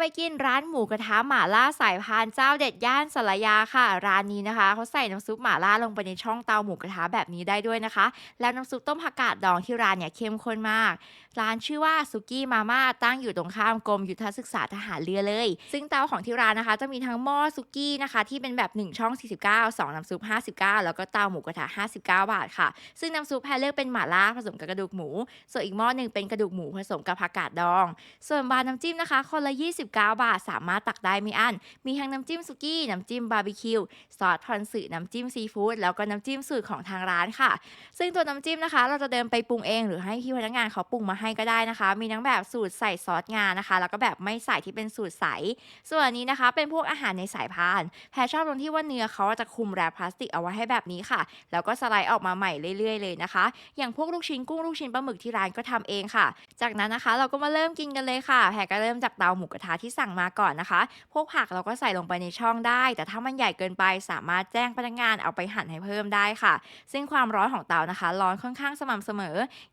ไปกินร้านหมูกระทะหม่าล่าสายพานเจ้าเด็ดย่านสารยาค่ะ ร้านนี้นะคะเขาใส่น้ำซุปหม่าล่าลงไปในช่องเตาหมูกระทะแบบนี้ได้ด้วยนะคะ แล้วน้ำซุปต้มผักกาดดองที่ร้านเนี่ยเข้มข้นมาก ร้านชื่อว่าสุกี้มาม่าตั้งอยู่ตรงข้ามกรมยุทธศึกษาทหารเรือเลย ซึ่งเตาของที่ร้านนะคะ จะมีทั้งหม้อสุกี้นะคะที่เป็นแบบ 1 ช่อง 49 2น้ำซุป 59 แล้วก็เตาหมูกระทะ 59 บาทค่ะ ซึ่งน้ำซุปแพรเลือกเป็นหม่าล่าผสมกับกระดูกหมู ส่วนอีกหม้อหนึ่งเป็นกระดูกหมูผสมกับผักกาดดอง ส่วนบาร์น้ำจิ้มนะคะคนละ29บาท สามารถตักได้ไม่อั้น มีทั้งน้ำจิ้มสุกี้ น้ำจิ้มบาร์บีคิว ซอสทอนสึน้ำจิ้มซีฟู้ด แล้วก็น้ำจิ้มสูตรของทางร้านค่ะ ซึ่งตัวน้ำจิ้มนะคะ เราจะเดินไปปรุงเอง หรือให้พี่พนักงานเขาปรุงมาให้ก็ได้นะคะ มีทั้งแบบสูตรใส่ซอสงานะคะ แล้วก็แบบไม่ใส่ที่เป็นสูตรใส ส่วนนี้นะคะ เป็นพวกอาหารในสายพานแพรชอบตรงที่ว่าเนื้อเขาจะคุมแรปพลาสติกเอาไว้ให้แบบนี้ค่ะ แล้วก็สไลด์ออกมาใหม่เรื่อย ๆ เลยนะคะ อย่างพวกลูกชิ้นกุ้งลูกชิ้นปลาหมึกที่ร้านก็ทำเองค่ะ จากนั้นนะคะ เราก็มาเริ่มกินกันเลยค่ะ แพรก็เริ่มจากเตาหมูกระทะที่สั่งมาก่อนนะคะ พวกผักเราก็ใส่ลงไปในช่องได้ แต่ถ้ามันใหญ่เกินไปสามารถแจ้งพนักงานเอาไปหั่นให้เพิ่มได้ค่ะ ซึ่งความร้อนของเตานะคะ ร้อนค่อนข้างสม่ำเสม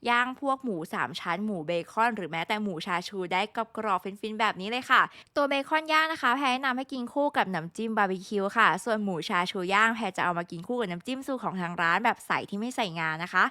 อย่างพวกหมู 3 ชั้น หมูเบคอน หรือแม้แต่หมูชาชูได้กรอบๆฟินๆแบบนี้เลยค่ะ ตัวเบคอนย่างนะคะแพรแนะนำให้กินคู่กับน้ำจิ้มบาร์บีคิวค่ะ ส่วนหมูชาชูย่างแพรจะเอามากินคู่กับน้ำจิ้มสูตรของทางร้านแบบใสที่ไม่ใส่งานะคะ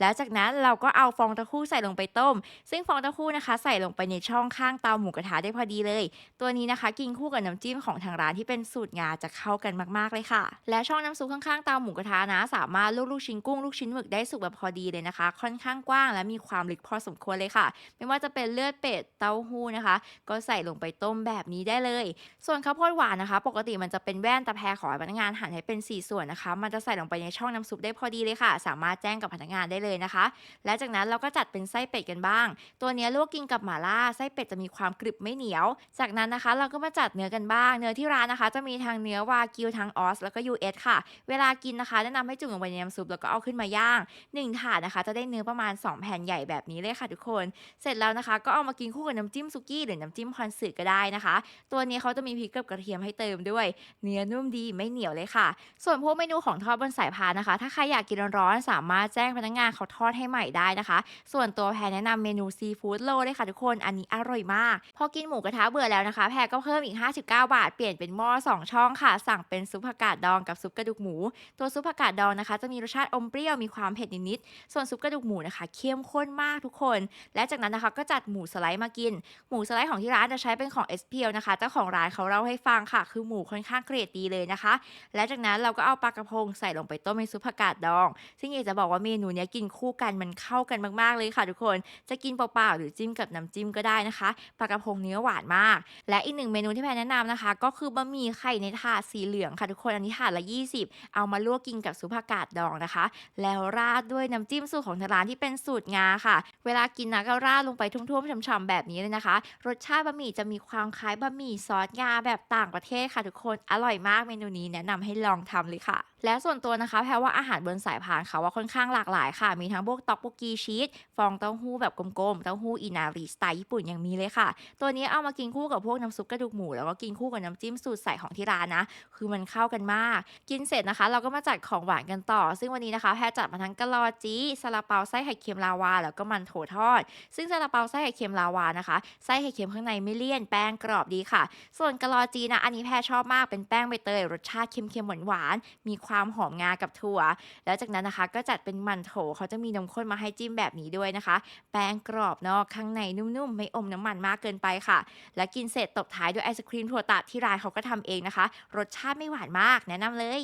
แล้วจากนั้นเราก็เอาฟองเต้าหู้ใส่ลงไปต้ม ซึ่งฟองเต้าหู้นะคะ ใส่ลงไปในช่องข้างเตาหมูกระทะได้พอดีเลยตัวนี้นะคะกินคู่กับน้ำจิ้มของทางร้านที่เป็นสูตรงาจะเข้ากันมากๆเลยค่ะ และช่องน้ำซุปข้างๆเตาหมูกระทะนะ สามารถลวกลูกชิ้นกุ้งลูกชิ้นหมึกได้สุกแบบพอดีเลยนะคะ ค่อนข้างกว้างและมีความลึกพอสมควรเลยค่ะ ไม่ว่าจะเป็นเลือดเป็ดเต้าหู้นะคะ ก็ใส่ลงไปต้มแบบนี้ได้เลย ส่วนข้าวโพดหวานนะคะ ปกติมันจะเป็นแว่นต่แพรขอพนักงานหั่นให้เป็น 4 ส่วนนะคะ มันจะใส่ลงไปในช่องน้ำซุปได้พอดีเลยค่ะ สามารถแจ้งกับพนักงานได้เลยนะคะ และจากนั้นเราก็จัดเป็นไส้เป็ดกันบ้าง ตัวนี้ลวกกินกับหม่าล่าไส้เป็ดจะมีความกรึบไม่เหนียวจากนั้นนะคะเราก็มาจัดเนื้อกันบ้าง เนื้อที่ร้านนะคะ จะมีทั้งเนื้อวากิวทั้งออสแล้วก็ US ค่ะ เวลากินนะคะ แนะนำให้จุ่มลงไปในน้ำซุปแล้วก็เอาขึ้นมาย่างหนึ่งถาดนะคะ จะได้เนื้อประมาณ 2 แผ่นใหญ่แบบนี้เลยค่ะทุกคน เสร็จแล้วนะคะ ก็เอามากินคู่กับน้ำจิ้มซุกี้หรือน้ำจิ้มคอนสึก็ได้นะคะ ตัวนี้เขาจะมีพริกกับกระเทียมให้เติมด้วย เนื้อนุ่มดีไม่เหนียวเลยค่ะ ส่วนพวกเมนูของทอดบนสายพานนะคะ ถ้าใครอยากกินร้อนๆสามารถแจ้งพนักงานเขาทอดให้ใหม่ได้นะคะ ส่วนตัวแพรแนะนำเมนูซีฟู้ดโลเลยค่ะทุกคน อันนี้อร่อยมาก พอกินหมูกระทะเบื่อแล้วนะคะ แพรก็เพิ่มอีก 59 บาท เปลี่ยนเป็นหม้อ2 ช่องค่ะ สั่งเป็นซุปผักกาดดองกับซุปกระดูกหมู ตัวซุปผักกาดดองนะคะ จะมีรสชาติอมเปรี้ยวมีความเผ็ดนิดๆส่วนซุปกระดูกหมูนะคะเข้มข้นมากทุกคน และจากนั้นนะคะก็จัดหมูสไลด์มากิน หมูสไลด์ของที่ร้านจะใช้เป็นของ s p l นะคะเจ้าของร้านเขาเล่าให้ฟังค่ะ คือหมูค่อนข้างเกรดดีเลยนะคะ และจากนั้นเราก็เอาปลากระพงใส่ลงไปต้มในซุปผักกาดดอง ซึ่งอยากจะบอกว่าเมนูนี้กินคู่กันมันเข้ากันมากๆเลยค่ะ ทุกคน จะกินเปล่าๆหรือจิ้มกับน้ำจิ้มก็ได้นะคะปลากระพงเนื้อหวานมากและอีกหนึ่งเมนูที่แพรแนะนำนะคะ ก็คือบะหมี่ไข่ในถาดสีเหลืองค่ะทุกคนอันนี้ถาดละ 20 เอามาลวกกินกับซุปผักกาดดองนะคะ แล้วราดด้วยน้ำจิ้มสูตรของทางร้านที่เป็นสูตรงาค่ะ เวลากินนะก็ราดลงไปทุ่วมๆฉ่ำๆแบบนี้เลยนะคะ รสชาติบะหมี่จะมีความคล้ายบะหมี่ซอสงาแบบต่างประเทศค่ะทุกคนอร่อยมากเมนูนี้แนะนำให้ลองทำเลยค่ะ และส่วนตัวนะคะแพรว่าอาหารบนสายพานเขาว่าค่อนข้างหลากหลายค่ะ มีทั้งพวกต็อกโบกีชีสฟองเต้าหู้แบบกลมๆเต้าหู้อินาริสไตล์ญี่ปุ่นยังมีเลยค่ะ ตัวนี้เอามากินคู่กับพวกน้ำซุปกระดูกหมูแล้วก็กินคู่กับน้ำจิ้มสูตรใส่ของที่ร้านนะ คือมันเข้ากันมาก กินเสร็จนะคะ เราก็มาจัดของหวานกันต่อ ซึ่งวันนี้นะคะแพรจัดมาทั้งกะลอจีซาลาเปาไส้ไข่เค็มลาวา แล้วก็มันโถทอด ซึ่งซาลาเปาไส้ไข่เค็มลาวานะคะไส้ไข่เค็มข้างในไม่เลี่ยนแป้งกรอบดีค่ะ ส่วนกะลอจีนะอันนี้แพรชอบมากเป็นแป้งใบเตยรสชาติเค็มๆหวานๆมีความหอมงากับถั่ว แล้วจากนั้นนะคะก็จัดเป็นมันโถเขาจะมีนมข้นมาให้จิ้มแบบนี้ด้วยนะคะ แป้งกรอบนอกข้างในนุ่มๆ ไม่อมน้ำมันมากเกินไปค่ะ และกินเสร็จตบท้ายด้วยไอศครีมถั่วตัดที่ร้านเขาก็ทำเองนะคะ รสชาติไม่หวานมากแนะนำเลย